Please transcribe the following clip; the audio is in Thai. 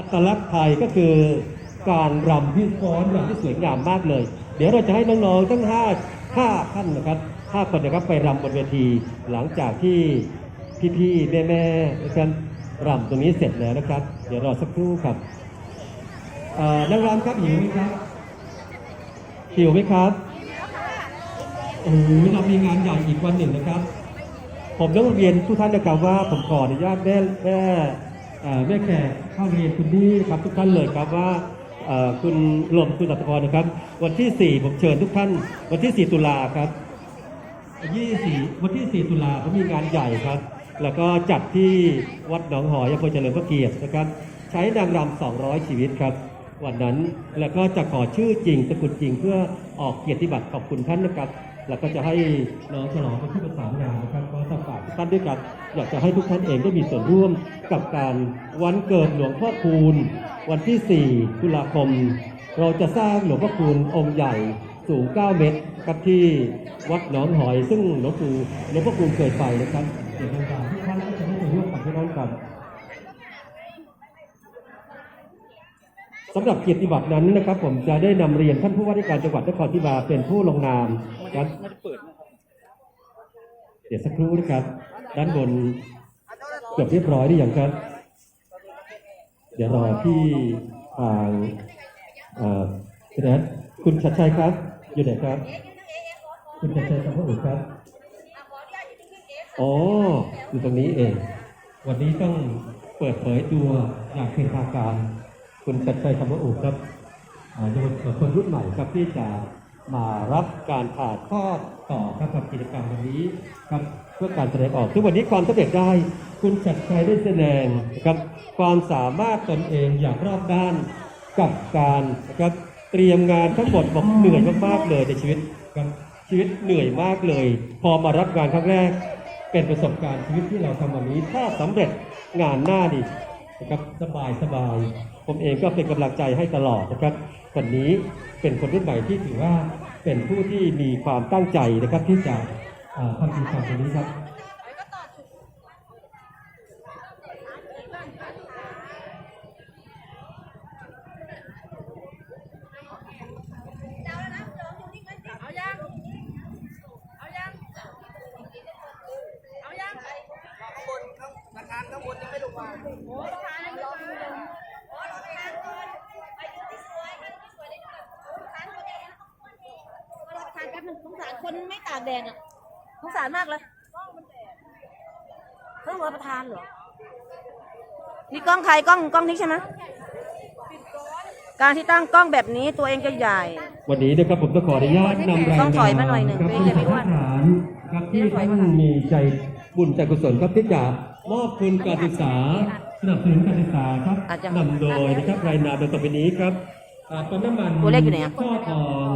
อัตลักษณ์ไทยก็คือการรำที่ฟ้อนรำที่สวยงามมากเลย เดี๋ยวเราจะให้น้องๆทั้งห้าห้าท่านนะครับห้าคนนะครับไปรำบนเวที หลังจากที่พี่ๆแม่ๆนะครับรำตรงนี้เสร็จแล้วนะครับ เดี๋ยวรอสักครู่ครับนางรำครับหิวไหมครับหิวไหมครับโอ้โหเรามีงานใหญ่อีกวันหนึ่งนะครับ ผมต้องเรียนทุกท่านนะครับว่าผมขออนุญาตแม่แม่ แม่แขกเข้าเรียนคุณดีครับทุกท่านเลยครับว่าคุณหลมคุณอัตพรนะครับ วันที่ 4 ผมเชิญทุกท่าน วันที่ 4 ตุลาครับ24วันที่ 4 ตุลาเขามีงานใหญ่ครับ แล้วก็จัดที่วัดหนองหอยอำเภอเฉลิมพระเกียรตินะครับ ใช้นางรำ200 ชีวิตครับ วันนั้นแล้วก็จะขอชื่อจริงสกุลจริงเพื่อออกเกียรติบัตรขอบคุณท่านนะครับ แล้วก็จะให้น้องฉลองเป็นที่ประสานงานนะครับก็ต้องฝากทุกท่านด้วยกัน อยากจะให้ทุกท่านเองได้มีส่วนร่วมกับการวันเกิดหลวงพ่อคูณ วันที่ 4 ตุลาคม เราจะสร้างหลวงพ่อคูณองค์ใหญ่สูง 9 เมตรครับที่วัดหนองหอย ซึ่งหลวงปู่หลวงพ่อคูณเคยไปนะครับเดี๋ยวทางการทุกท่านก็จะได้ร่วมกับที่นั่นกัน สำหรับเกียรติบัตรนั้นนะครับ ผมจะได้นำเรียนท่านผู้ว่าราชการจังหวัดนครศรีธรรมราชเป็นผู้ลงนามครับเดี๋ยวสักครู่นะครับ ด้านบนเกือบเรียบร้อยหรือยังครับ เดี๋ยวรอที่ทางอ่อคุณนัทคุณชัดชัยครับ อยู่ไหนครับ คุณชัดชัยครับพ่ออุครับอ๋ออยู่ตรงนี้เอง วันนี้ต้องเปิดเผยตัวอย่างเป็นทางการ คุณชัดชัยคำว่าอุครับคนรุ่นใหม่ครับที่จะมารับการถ่ายทอดต่อครับกับกิจกรรมวันนี้ครับเพื่อการแสดงออกซึ่งวันนี้ความสำเร็จได้ คุณชัดชัยได้แสดงนะครับความสามารถตนเองอย่างรอบด้านกับการนะครับเตรียมงานทั้งหมดบอกเหนื่อยมากๆเลยในชีวิตครับชีวิตเหนื่อยมากเลย พอมารับงานครั้งแรก เป็นประสบการณ์ชีวิตที่เราทำวันนี้ถ้าสำเร็จงานหน้านี่ นะครับสบายสบายผมเองก็เป็นกำลังใจให้ตลอดนะครับวันนี้เป็นคนรุ่นใหม่ที่ถือว่าเป็นผู้ที่มีความตั้งใจนะครับที่จะทำกิจกรรมตรงนี้ครับเอายังเอายังเอายังข้างบนข้างประธานข้างบนยังไม่ลงมาโอ้ประธานยังไม่มาเลย ประธานแป๊บนึงสงสารคนไม่ตากแดดอะสงสารมากเลยเพิ่งว่าประธานเหรอนี่กล้องใครกล้องกล้องนี้ใช่ไหมการที่ตั้งกล้องแบบนี้ตัวเองจะใหญ่ วันนี้นะครับผมต้องขออนุญาตนำรายต้องถอยมาหน่อยหนึ่งครับไม่ใช่ไม่อ้วนทหารครับที่ท่านมีใจบุญใจกุศลครับที่จะมอบทุนการศึกษาสนับสนุนการศึกษาครับอาจจะนำโดยนะครับรายนามโดยต่อไปนี้ครับอ่าปั๊มน้ำมันตัวเลขอยู่ไหนอะช่อทอง